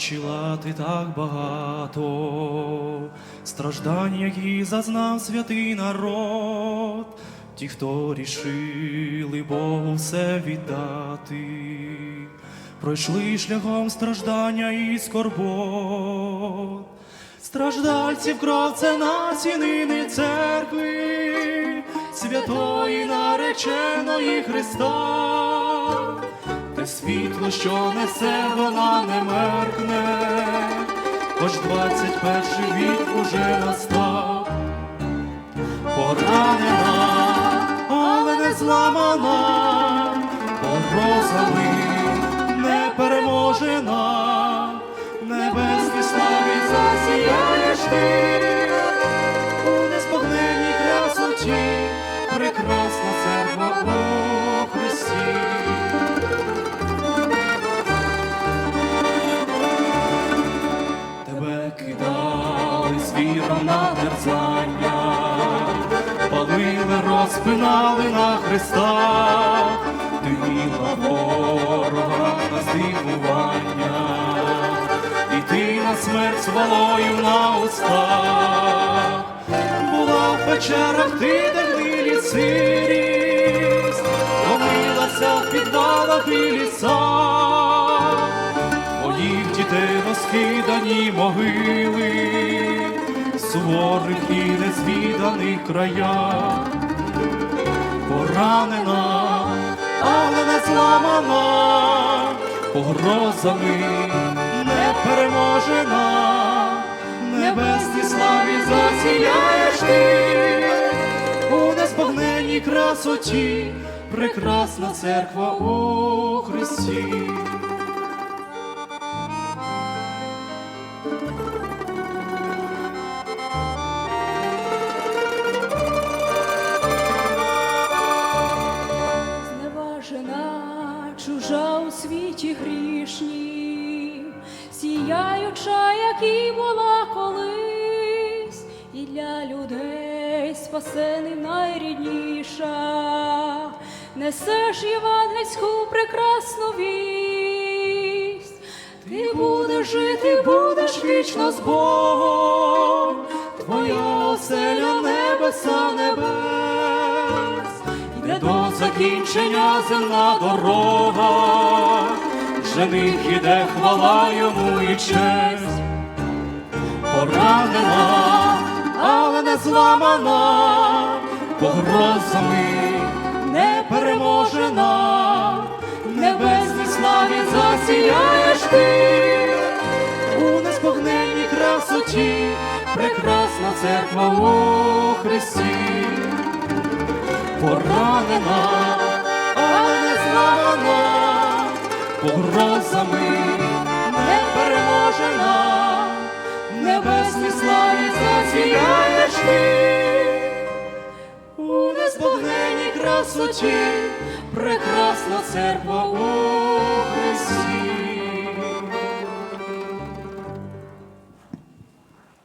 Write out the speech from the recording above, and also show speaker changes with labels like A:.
A: Бачила ти так багато страждань, які зазнав святий народ, ті, хто рішили Богу все віддати, пройшли шляхом страждання і скорбот. Страждальців кров це насінини церкви, святої нареченої Христа. Те світло, що несе, вона не меркне, хоч двадцять перший вік уже настав, поранена, але не зламана, погрозами не переможена, на терзання, палили, розпинали на Христа, ти міла ворога на здивування, і ти на смерть свалою на устах, була в печерах ти, гнилі сирість, помилася в підвалах і лісах. Твоїх дітей розкидані могили, суворих і незвіданих краях, поранена, але не зламана, погрозами не переможена, небесній славі засіяєш ти, у неспогненній красоті, прекрасна церква у Христі.
B: Сіяюча, як і була колись, і для людей спасений найрідніша, несеш євангельську прекрасну вість, ти будеш жити, будеш вічно з Богом, твоя оселя небеса небес. Йде до закінчення земна дорога, жених іде хвала йому і честь, поранена, але не зламана, погрозами не переможена, небесній славі засіяєш ти, у неспогненній красоті, прекрасна церква у Христі. Поранена, але не зламана, погрозами не переможена, небесні славі засіяєш ти, у незбагненній красоті, прекрасна церква.